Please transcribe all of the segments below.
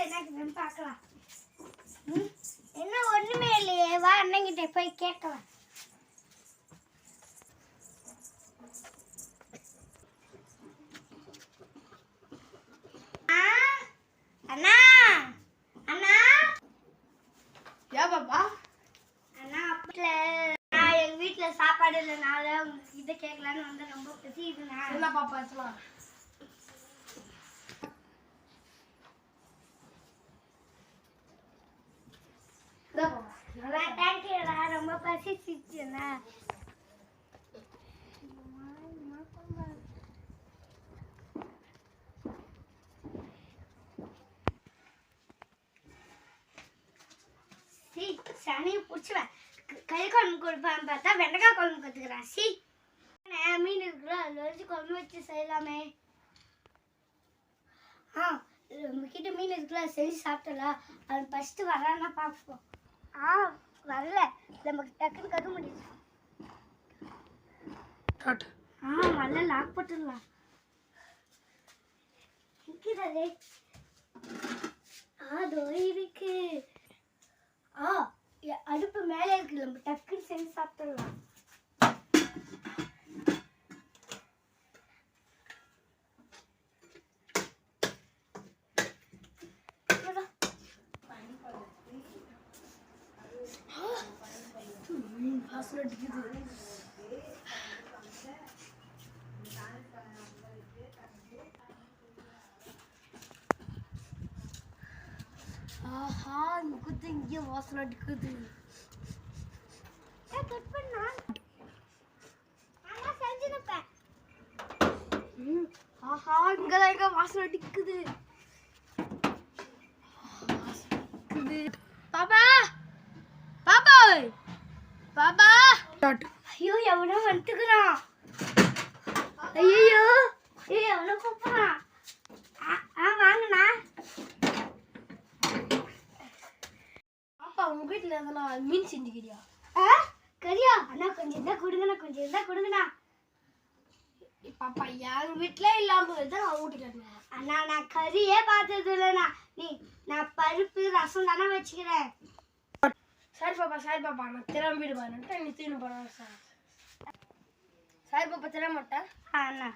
வீட்டில் என்ன இருக்குதுன்னு பார்க்கலாம். என்ன ஒன்றுமே இல்லையே. வா அண்ணங்கிட்ட போய் கேட்கலாம். அண்ணா? அண்ணா? ஏன் பாப்பா? அண்ணா வீட்டில் நான் எங்கள் வீட்டில் சாப்பாடு இல்லைனால உங்ககிட்ட கேட்கலான்னு வந்து ரொம்ப இதுண்ணா என்ன பாப்பா ஆச்சுலாம் ரொம்ப பசிச்சிச்சுண்ணா சி சனியை பிடிச்சுவேன் கறி குழம்பு கொடுப்பான்னு பார்த்தா வெண்டைக்காய் குழம்பு கற்றுக்குறான் சி மீன் இருக்குல்ல அதில் வச்சு குழம்பு வச்சு செய்யலாமே ஆ நம்ம கிட்ட மீன் இருக்குல்ல செஞ்சு சாப்பிட்டலாம் அவன் ஃபஸ்ட்டு வரான்னா பார்ப்போம் ஆ வரல. நமக்கு டக்குன்னு முடியுது ஸ்டார்ட். ஆ வரல. லாக் போட்டுடலாம். இருக்கிறதே ஆ தோ இருக்கு. ஆ அடுப்பு மேலே இருக்கு. நம்ம டக்குன்னு செஞ்சு சாப்பிட்டுடலாம். வாசனை அடிக்குது ஆஹா இந்த குத்து இங்கே வாசனை அடிக்குது ஏ, பண்ணா? ஆஹா இங்கதான் எங்க வாசல் அடிக்குது. பாப்பா பாப்பா பாப்பா ஸ்டார்ட் ஐயோ எவனோ வந்துக்கிறான். ஐயோ ஏய் எவனோ கூப்பிடுறான். ஆ ஆ, வாங்கண்ணா. பாப்பா உங்க வீட்ல எதனா மீன் செஞ்சுக்கிறியா? ஆ கரியா அண்ணா கொஞ்சம் இருந்தா கொடுங்கண்ணா கொஞ்சம் இருந்தா கொடுங்கண்ணா. பாப்பா என் வீட்ல இல்லாம தான் நான் வீட்டுக்கு அண்ணா நான் கறியே பார்த்தது இல்லைண்ணா நீ நான் பருப்பு ரசம் தானே வச்சுக்கிறேன். சரி பாப்பா சரி பாப்பா நான் திரும்பிடு பாருன்ட்டு நீ தீனு போறேன் சார் சரி பாப்பா திர மாட்டேன் ஆ, அண்ணா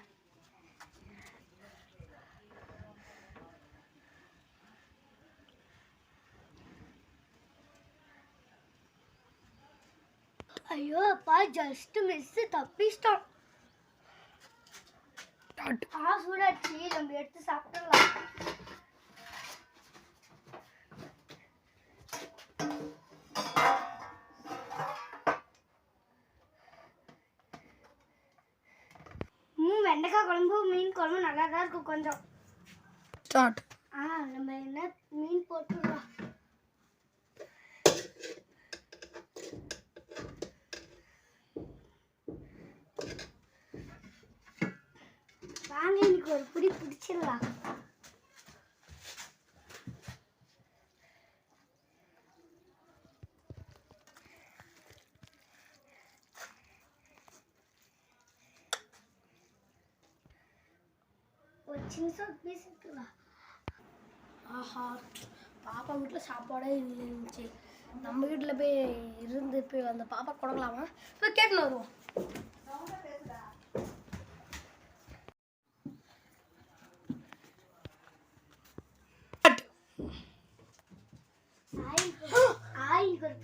ஐயோ அப்பா ஜஸ்ட் மிஸ் தப்பிச்சிட்டோம் வெண்டைக்காய் குழம்பு மீன் குழம்பு நல்லா தான் இருக்கும் கொஞ்சம். ஸ்டார்ட் ஆ நம்ம என்ன மீன் போட்டுடலாம்? வாங்க இன்னைக்கு ஒரு புடி பிடிச்சிடலாம். ஒரு சின்ன பீஸ் ஆஹா பாப்பா வீட்டில் சாப்பாடே இருந்துச்சு நம்ம வீட்டில் போய் இருந்து போய் அந்த பாப்பா கொடுக்கலாமா போய் கேட்டுன்னு வருவோம். ஆயில் ஆயில் ஒரு